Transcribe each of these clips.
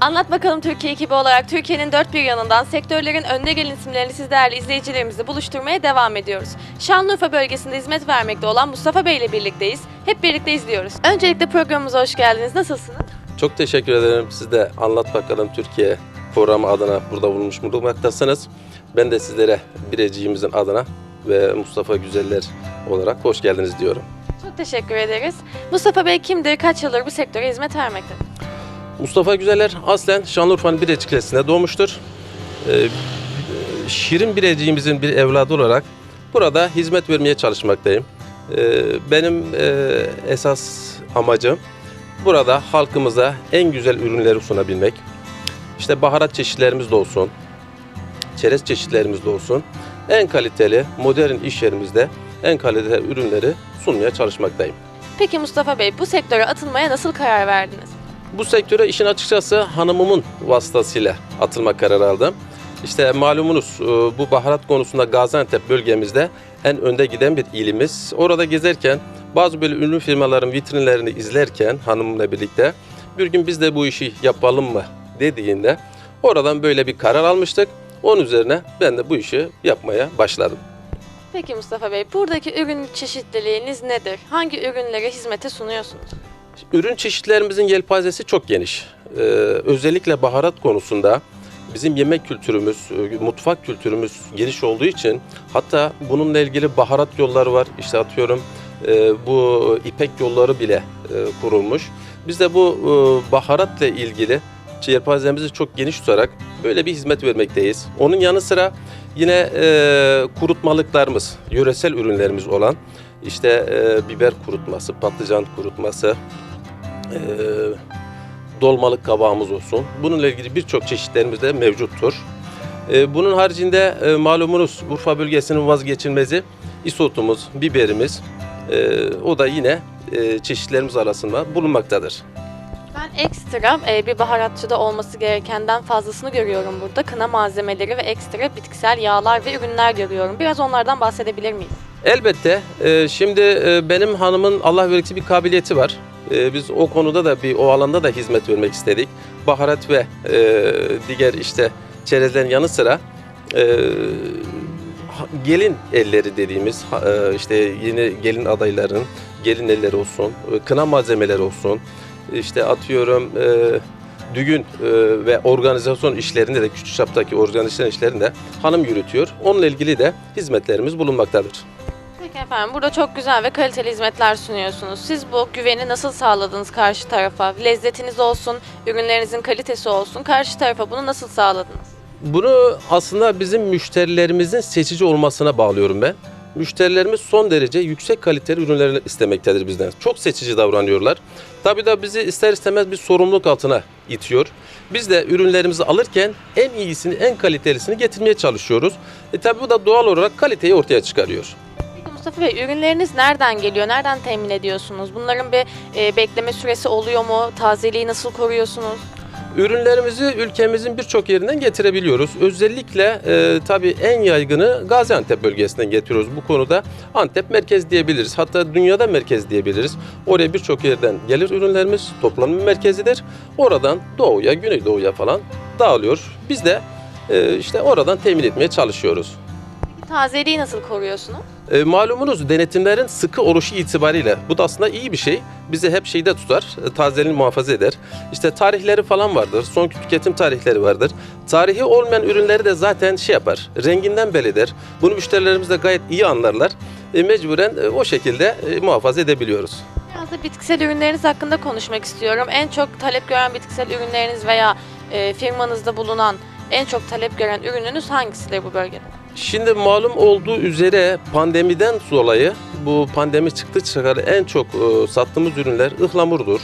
Anlat bakalım Türkiye ekibi olarak Türkiye'nin dört bir yanından sektörlerin önde gelen isimlerini siz değerli izleyicilerimizle buluşturmaya devam ediyoruz. Şanlıurfa bölgesinde hizmet vermekte olan Mustafa Bey ile birlikteyiz. Hep birlikte izliyoruz. Öncelikle programımıza hoş geldiniz. Nasılsınız? Çok teşekkür ederim. Siz de Anlat Bakalım Türkiye programı adına burada bulunmuş bulunmaktasınız. Ben de sizlere bireciğimizin adına ve Mustafa Güzeller olarak hoş geldiniz diyorum. Çok teşekkür ederiz. Mustafa Bey kimdir? Kaç yıldır bu sektöre hizmet vermektedir? Mustafa Güzeller aslen Şanlıurfa'nın Birecik ilçesinde doğmuştur. Ee, Şirin Bireciğimizin bir evladı olarak burada hizmet vermeye çalışmaktayım. Ee, Benim e, esas amacım burada halkımıza en güzel ürünleri sunabilmek. İşte baharat çeşitlerimiz de olsun, çerez çeşitlerimiz de olsun. En kaliteli, modern iş yerimizde en kaliteli ürünleri sunmaya çalışmaktayım. Peki Mustafa Bey bu sektöre atılmaya nasıl karar verdiniz? Bu sektöre işin açıkçası hanımımın vasıtasıyla atılma kararı aldım. İşte malumunuz e, bu baharat konusunda Gaziantep bölgemizde en önde giden bir ilimiz. Orada gezerken bazı böyle ünlü firmaların vitrinlerini izlerken hanımımla birlikte bir gün biz de bu işi yapalım mı dediğinde oradan böyle bir karar almıştık. Onun üzerine ben de bu işi yapmaya başladım. Peki Mustafa Bey buradaki ürün çeşitliliğiniz nedir? Hangi ürünleri hizmete sunuyorsunuz? Ürün çeşitlerimizin yelpazesi çok geniş. Ee, özellikle baharat konusunda bizim yemek kültürümüz, e, mutfak kültürümüz geniş olduğu için hatta bununla ilgili baharat yolları var. İşte atıyorum e, bu ipek yolları bile e, kurulmuş. Biz de bu e, baharatla ilgili yelpazemizi çok geniş tutarak böyle bir hizmet vermekteyiz. Onun yanı sıra yine e, kurutmalıklarımız, yöresel ürünlerimiz olan işte e, biber kurutması, patlıcan kurutması, e, dolmalık kabağımız olsun. Bununla ilgili birçok çeşitlerimiz de mevcuttur. E, bunun haricinde e, malumunuz Urfa bölgesinin vazgeçilmezi isotumuz, biberimiz. E, o da yine e, çeşitlerimiz arasında bulunmaktadır. Ben ekstra e, bir baharatçıda olması gerekenden fazlasını görüyorum burada. Kına malzemeleri ve ekstra bitkisel yağlar ve ürünler görüyorum. Biraz onlardan bahsedebilir miyiz? Elbette. e, şimdi e, benim hanımın Allah vergisi bir kabiliyeti var. E, biz o konuda da bir o alanda da hizmet vermek istedik. Baharat ve e, diğer işte çerezlerin yanı sıra e, gelin elleri dediğimiz e, işte yeni gelin adayların gelin elleri olsun, e, kına malzemeleri olsun. işte atıyorum e, düğün e, ve organizasyon işlerinde de küçük çaptaki organizasyon işlerinde hanım yürütüyor. Onunla ilgili de hizmetlerimiz bulunmaktadır. Efendim burada çok güzel ve kaliteli hizmetler sunuyorsunuz. Siz bu güveni nasıl sağladınız karşı tarafa? Lezzetiniz olsun, ürünlerinizin kalitesi olsun. Karşı tarafa bunu nasıl sağladınız? Bunu aslında bizim müşterilerimizin seçici olmasına bağlıyorum ben. Müşterilerimiz son derece yüksek kaliteli ürünleri istemektedir bizden. Çok seçici davranıyorlar. Tabii da bizi ister istemez bir sorumluluk altına itiyor. Biz de ürünlerimizi alırken en iyisini, en kalitelisini getirmeye çalışıyoruz. E tabii bu da doğal olarak kaliteyi ortaya çıkarıyor. Mustafa Bey ürünleriniz nereden geliyor? Nereden temin ediyorsunuz? Bunların bir e, bekleme süresi oluyor mu? Tazeliği nasıl koruyorsunuz? Ürünlerimizi ülkemizin birçok yerinden getirebiliyoruz. Özellikle e, tabii en yaygını Gaziantep bölgesinden getiriyoruz. Bu konuda Antep merkez diyebiliriz. Hatta dünyada merkez diyebiliriz. Oraya birçok yerden gelir ürünlerimiz. Toplam bir merkezidir. Oradan doğuya, güneydoğuya falan dağılıyor. Biz de e, işte oradan temin etmeye çalışıyoruz. Tazeliği nasıl koruyorsunuz? E, malumunuz denetimlerin sıkı oluşu itibariyle bu da aslında iyi bir şey. Bizi hep şeyde tutar, e, tazeliğini muhafaza eder. İşte tarihleri falan vardır, son tüketim tarihleri vardır. Tarihi olmayan ürünleri de zaten şey yapar, renginden belli eder. Bunu müşterilerimiz de gayet iyi anlarlar. E, mecburen e, o şekilde e, muhafaza edebiliyoruz. Biraz da bitkisel ürünleriniz hakkında konuşmak istiyorum. En çok talep gören bitkisel ürünleriniz veya e, firmanızda bulunan en çok talep gören ürününüz hangisidir bu bölgede? Şimdi malum olduğu üzere pandemiden dolayı bu pandemi çıktı çıkalı en çok e, sattığımız ürünler ıhlamurdur.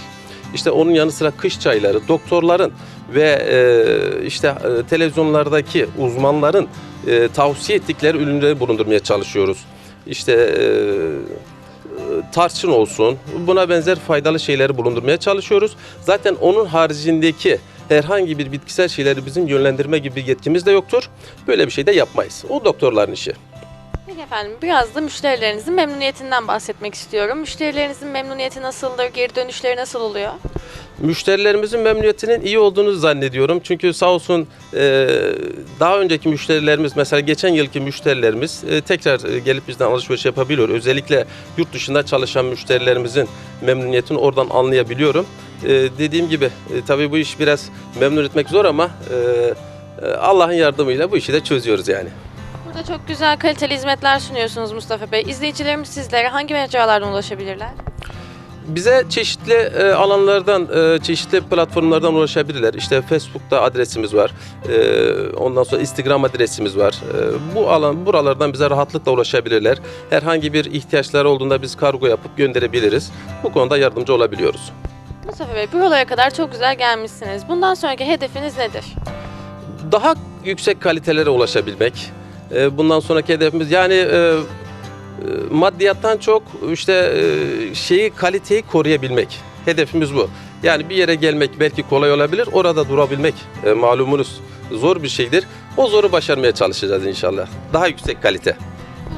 İşte onun yanı sıra kış çayları, doktorların ve e, işte e, televizyonlardaki uzmanların e, tavsiye ettikleri ürünleri bulundurmaya çalışıyoruz. İşte e, tarçın olsun, buna benzer faydalı şeyleri bulundurmaya çalışıyoruz. Zaten onun haricindeki herhangi bir bitkisel şeyleri bizim yönlendirme gibi bir yetkimiz de yoktur. Böyle bir şey de yapmayız. O doktorların işi. Peki efendim biraz da müşterilerinizin memnuniyetinden bahsetmek istiyorum. Müşterilerinizin memnuniyeti nasıldır? Geri dönüşleri nasıl oluyor? Müşterilerimizin memnuniyetinin iyi olduğunu zannediyorum. Çünkü sağ olsun e, daha önceki müşterilerimiz mesela geçen yılki müşterilerimiz e, tekrar e, gelip bizden alışveriş yapabiliyor. Özellikle yurt dışında çalışan müşterilerimizin memnuniyetini oradan anlayabiliyorum. E, dediğim gibi e, tabii bu iş biraz memnun etmek zor ama e, e, Allah'ın yardımıyla bu işi de çözüyoruz yani. Burada çok güzel kaliteli hizmetler sunuyorsunuz Mustafa Bey. İzleyicilerimiz sizlere hangi mecralardan ulaşabilirler? Bize çeşitli e, alanlardan, e, çeşitli platformlardan ulaşabilirler. İşte Facebook'ta adresimiz var. E, ondan sonra Instagram adresimiz var. E, bu alan buralardan bize rahatlıkla ulaşabilirler. Herhangi bir ihtiyaçları olduğunda biz kargo yapıp gönderebiliriz. Bu konuda yardımcı olabiliyoruz. Mustafa Bey buralara kadar çok güzel gelmişsiniz. Bundan sonraki hedefiniz nedir? Daha yüksek kalitelere ulaşabilmek. E, bundan sonraki hedefimiz yani e, e, maddiyattan çok işte e, şeyi kaliteyi koruyabilmek. Hedefimiz bu. Yani bir yere gelmek belki kolay olabilir. Orada durabilmek malumunuz zor bir şeydir. O zoru başarmaya çalışacağız inşallah. Daha yüksek kalite.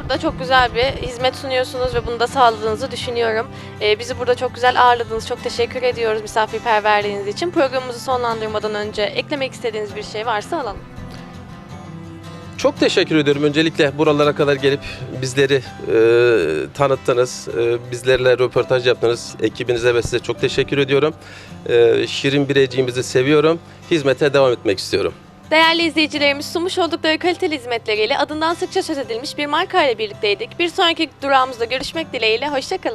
Burada çok güzel bir hizmet sunuyorsunuz ve bunu da sağladığınızı düşünüyorum. Ee, bizi burada çok güzel ağırladınız. Çok teşekkür ediyoruz misafirperverliğiniz için. Programımızı sonlandırmadan önce eklemek istediğiniz bir şey varsa alalım. Çok teşekkür ediyorum. Öncelikle buralara kadar gelip bizleri e, tanıttınız. E, bizlerle röportaj yaptınız. Ekibinize ve size çok teşekkür ediyorum. E, Şirin bireciğimizi seviyorum. Hizmete devam etmek istiyorum. Değerli izleyicilerimiz sunmuş oldukları kaliteli hizmetleriyle adından sıkça söz edilmiş bir marka ile birlikteydik. Bir sonraki durağımızda görüşmek dileğiyle. Hoşçakalın.